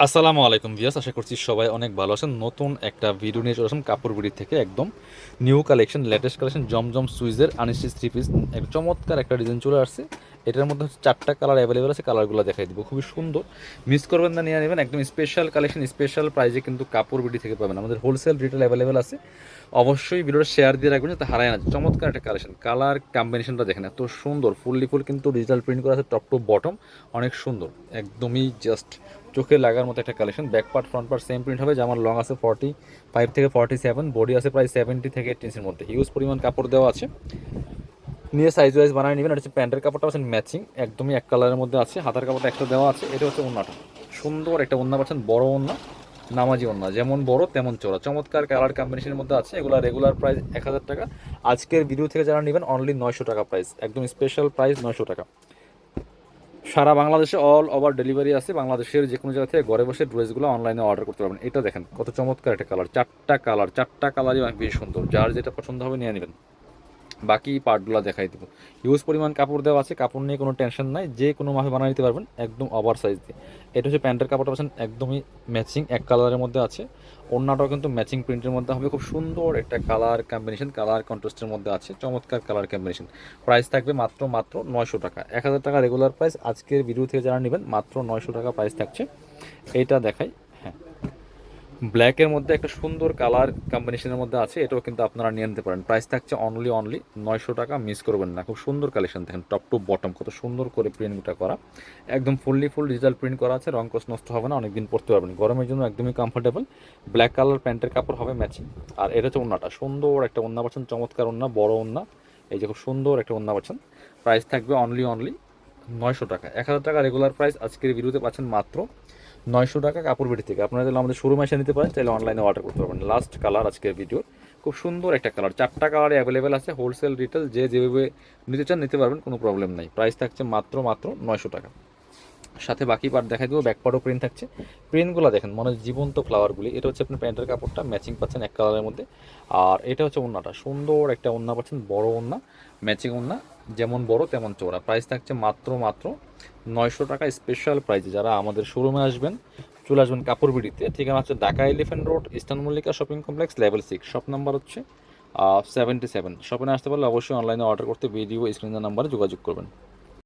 আসসালামু আলাইকুম ভিয়াস আশা করছি সবাই অনেক ভালো আছেন। নতুন একটা ভিডিও নিয়ে চলে আসলাম কাপড় বিড়ি থেকে একদম new collection latest collection Zamzam সুইজের আনিস্টিস থ্রি পিস এক চমৎকার একটা ডিজাইন চলে আসছে। এটার মধ্যে হচ্ছে চারটা কালার অ্যাভেলেবেল আছে কালারগুলো দেখাই দিব। খুবই সুন্দর। মিস করবেন না, নিয়ে নেবেন। একদম স্পেশাল কালেকশন স্পেশাল প্রাইজে কিন্তু কাপড় বিটি থেকে পাবেন। আমাদের হোলসেল রিটেল অ্যাভেলেবেল আছে। অবশ্যই ভিডিওটা শেয়ার দিয়ে রাখবেন, যাতে হারায় না চমৎকার একটা কালেকশন কালার কম্বিনেশনটা দেখেন, এত সুন্দর। ফুললি ফুল কিন্তু ডিজিটাল প্রিন্ট করা আছে টপ টু বটম অনেক সুন্দর। একদমই জাস্ট চোখে লাগার মতো একটা collection back part front part same print হবে। যেমন লং আছে ফর্টি ফাইভ থেকে ফর্টি সেভেন বডি আছে প্রায় সেভেন্টি থেকে এইট মধ্যে। হিউজ পরিমাণ কাপড় দেওয়া আছে। নিয়ে সাইজ ওয়াইজ বানিয়ে নেবেন। এটা হচ্ছে প্যান্টের কাপড়টা পাচ্ছেন ম্যাচিং একদমই এক কালারের মধ্যে আছে। হাতার কাপড়টা একটা দেওয়া আছে, এটা হচ্ছে ওন্নাটা। সুন্দর একটা ওন্না পাচ্ছেন, বড় ওন্না, নামাজি ওন্না। যেমন বড়, তেমন চোরা চমৎকার কালার কম্বিনেশনের মধ্যে আছে, এগুলো রেগুলার প্রাইস এক হাজার টাকা। আজকের ভিডিও থেকে যারা নেবেন অনলি নয়শো টাকা প্রাইস একদম স্পেশাল প্রাইস নয়শো টাকা। সারা বাংলাদেশে অল ওভার ডেলিভারি আছে। বাংলাদেশের যে কোনো জায়গা থেকে ঘরে বসে ড্রেসগুলো অনলাইনে অর্ডার করতে পারবেন। এটা দেখেন, কত চমৎকার একটা কালার চারটা কালার চারটা কালারই অনেক বেশি সুন্দর। যার যেটা পছন্দ হবে নিয়ে নেবেন। বাকি পার্টগুলো দেখাই দেবো। হিউজ পরিমাণ কাপড় দেওয়া আছে, কাপড় নিয়ে কোনো টেনশন নাই, যে কোনো মাপে বানিয়ে নিতে পারবেন, একদম ওভার সাইজ দিয়ে। এটা হচ্ছে প্যান্টের কাপড়টা পাচ্ছেন, একদমই ম্যাচিং এক কালারের মধ্যে আছে। অন্যটাও কিন্তু ম্যাচিং প্রিন্টের মধ্যে হবে, খুব সুন্দর একটা কালার কম্বিনেশন কালার কন্ট্রাস্টের মধ্যে আছে, চমৎকার কালার কম্বিনেশন প্রাইস থাকবে মাত্র মাত্র নয়শো টাকা। এক হাজার টাকা রেগুলার প্রাইস আজকের ভিডিও থেকে যারা নেবেন, মাত্র নয়শো টাকা প্রাইস থাকছে। এইটা দেখাই হ্যাঁ। ব্ল্যাকের মধ্যে একটা সুন্দর কালার কম্বিনেশনের মধ্যে আছে, এটাও কিন্তু আপনারা নিয়ে নিতে পারেন। প্রাইস থাকছে অনলি অনলি নয়শো টাকা মিস করবেন না। খুব সুন্দর কালেকশন দেখেন টপ টু বটম কত সুন্দর করে প্রিন্টটা করা। একদম ফুললি ফুল ডিজিটাল প্রিন্ট করা আছে, রং কস নষ্ট হবে না, অনেকদিন পরতে পারবেন। গরমের জন্য একদমই কমফোর্টেবল ব্ল্যাক কালার প্যান্টের কাপড় হবে ম্যাচিং আর এটা হচ্ছে ওন্নাটা, সুন্দর একটা ওন্না পাচ্ছেন, চমৎকার ওন্না, বড় ওন্না। এই যে খুব সুন্দর একটা ওন্না পাচ্ছেন। প্রাইস থাকবে অনলি অনলি নয়শো টাকা। এক হাজার টাকা রেগুলার প্রাইস আজকের ভিডিওতে পাচ্ছেন মাত্র নয়শো টাকা কাপড় বিড়ি থেকে। আপনারা চাইলে আমাদের শোরুমে এসে নিতে পারেন, চাইলে অনলাইনে অর্ডার করতে পারবেন। লাস্ট কালার আজকের ভিডিও খুব সুন্দর একটা কালার চারটা কালার অ্যাভেলেবেল আছে হোলসেল রিটেল যে যেভাবে নিতে চান নিতে পারবেন, কোনো প্রবলেম নাই। প্রাইস থাকছে মাত্র মাত্র নয়শো টাকা। সাথে বাকি পার্ট দেখাই দেবো ব্যাক পার্টও প্রিন্ট থাকছে। প্রিন্টগুলো দেখেন, মনে জীবন্ত ফ্লাওয়ারগুলি এটা হচ্ছে আপনার প্যান্টের কাপড়টা ম্যাচিং পাচ্ছেন এক কালারের মধ্যে। আর এটা হচ্ছে ওন্নাটা। সুন্দর একটা ওন্না পাচ্ছেন, বড় ওন্না ম্যাচিং ওন্না। যেমন বড় তেমন চওড়া। প্রাইস থাকছে মাত্র মাত্র নয়শো টাকা স্পেশাল প্রাইজে যারা আমাদের শোরুমে আসবেন, চলে আসবেন কাপড়বিড়িতে ঠিকানা হচ্ছে Dhaka elephant road eastern Mallika shopping complex level six shop number হচ্ছে সেভেন্টি সেভেন শপিংয়ে আসতে পারলে অবশ্যই অনলাইনে অর্ডার করতে ভিডিও স্ক্রিনের নাম্বারে যোগাযোগ করবেন।